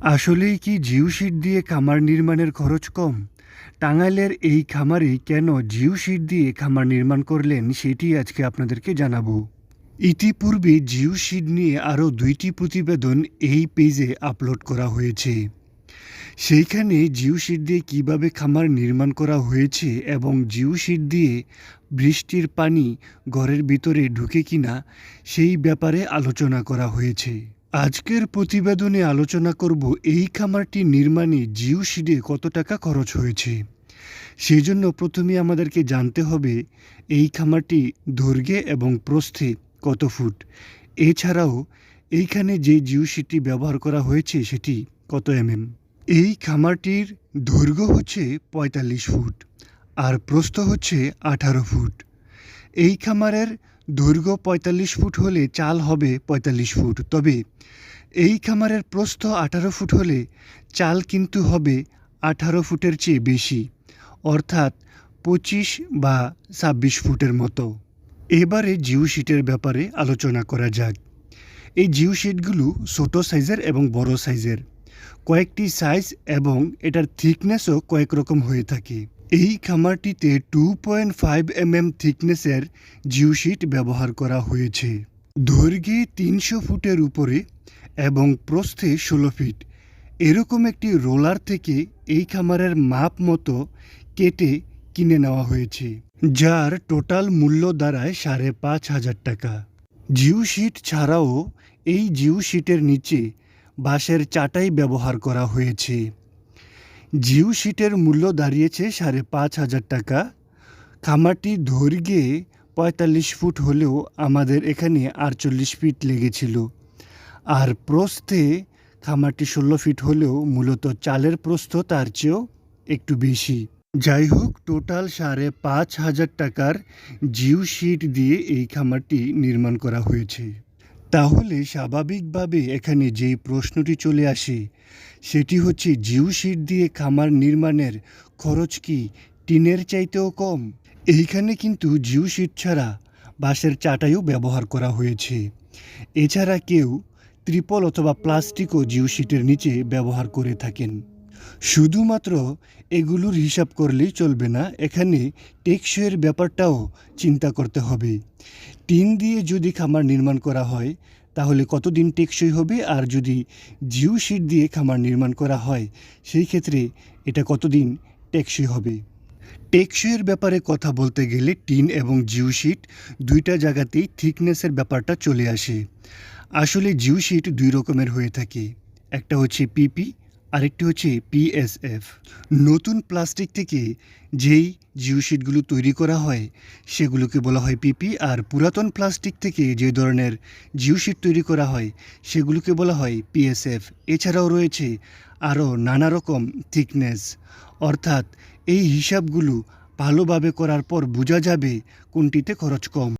আসলেই কি জিও শিট দিয়ে খামার নির্মাণের খরচ কম? টাঙ্গাইলের এই খামারে কেন জিও শিট দিয়ে খামার নির্মাণ করলেন সেটি আজকে আপনাদেরকে জানাব। ইতিপূর্বে জিও শিট নিয়ে আরও দুইটি প্রতিবেদন এই পেজে আপলোড করা হয়েছে। সেইখানে জিও শিট দিয়ে কীভাবে খামার নির্মাণ করা হয়েছে এবং জিও শিট দিয়ে বৃষ্টির পানি ঘরের ভিতরে ঢুকে কিনা সেই ব্যাপারে আলোচনা করা হয়েছে। আজকের প্রতিবেদনে আলোচনা করব এই খামারটি নির্মাণে জিও শিডে কত টাকা খরচ হয়েছে। সেই জন্য প্রথমে আমাদেরকে জানতে হবে এই খামারটি দৈর্ঘ্যে এবং প্রস্থে কত ফুট। এছাড়াও এইখানে যে জিও শিটটি ব্যবহার করা হয়েছে সেটি কত এমএম। এই খামারটির দৈর্ঘ্য হচ্ছে পঁয়তাল্লিশ ফুট আর প্রস্থ হচ্ছে আঠারো ফুট। এই খামারের দৈর্ঘ্য পঁয়তাল্লিশ ফুট হলে চাল হবে পঁয়তাল্লিশ ফুট। তবে এই খামারের প্রস্থ আঠারো ফুট হলে চাল কিন্তু হবে আঠারো ফুটের চেয়ে বেশি, অর্থাৎ পঁচিশ বা ছাব্বিশ ফুটের মতো। এবারে জিও শিটের ব্যাপারে আলোচনা করা যাক। এই জিও শিটগুলো ছোটো সাইজের এবং বড় সাইজের। কয়েকটি সাইজ এবং এটার থিকনেসও কয়েক রকম হয়ে থাকে। এই খামারটিতে two point five M M থিকনেসের জিও শিট ব্যবহার করা হয়েছে। দৈর্ঘ্যে তিনশো ফুটের উপরে এবং প্রস্থে ষোলো ফিট। এরকম একটি রোলার থেকে এই খামারের মাপ মতো কেটে কিনে নেওয়া হয়েছে, যার টোটাল মূল্য দাঁড়ায় সাড়ে পাঁচ হাজার টাকা। জিও শিট ছাড়াও এই জিও শিটের নিচে বাঁশের চাটাই ব্যবহার করা হয়েছে। জিও শিটের মূল্য দাঁড়িয়েছে সাড়ে পাঁচ হাজার টাকা। খামারটি দৈর্ঘ্যে পঁয়তাল্লিশ ফুট হলেও আমাদের এখানে আটচল্লিশ ফিট লেগেছিল। আর প্রস্থে খামারটি ষোলো ফিট হলেও মূলত চালের প্রস্থ তার চেয়েও একটু বেশি। যাই হোক, টোটাল সাড়ে পাঁচ হাজার টাকার জিও শিট দিয়ে এই খামারটি নির্মাণ করা হয়েছে। তাহলে স্বাভাবিকভাবে এখানে যেই প্রশ্নটি চলে আসে, সেটি হচ্ছে জিও শিট দিয়ে খামার নির্মাণের খরচ কি টিনের চাইতেও কম? এইখানে কিন্তু জিও শিট ছাড়া বাঁশের চাটাইও ব্যবহার করা হয়েছে। এছাড়া কেউ ত্রিপল অথবা প্লাস্টিকও জিও শিটের নিচে ব্যবহার করে থাকেন। শুধুমাত্র এগুলোর হিসাব করলেই চলবে না, এখানে টেকসইয়ের ব্যাপারটাও চিন্তা করতে হবে। টিন দিয়ে যদি খামার নির্মাণ করা হয়, তাহলে কতদিন টেকসই হবে আর যদি জিও শিট দিয়ে খামার নির্মাণ করা হয়, সেই ক্ষেত্রে এটা কতদিন টেকসই হবে? টেকসইয়ের ব্যাপারে কথা বলতে গেলে টিন এবং জিও শিট দুইটা জায়গাতেই থিকনেসের ব্যাপারটা চলে আসে। আসলে জিও শিট দুই রকমের হয়ে থাকে। একটা হচ্ছে পিপি আরেকটি হচ্ছে পিএসএফ নতুন প্লাস্টিক থেকে যেই জিও শিটগুলো তৈরি করা হয়, সেগুলোকে বলা হয় পিপি আর পুরাতন প্লাস্টিক থেকে যে ধরনের জিও শিট তৈরি করা হয়, সেগুলোকে বলা হয় পিএসএফ এছাড়াও রয়েছে আরও নানা রকম থিকনেস অর্থাৎ এই হিসাবগুলো ভালোভাবে করার পর বোঝা যাবে কোনটিতে খরচ কম।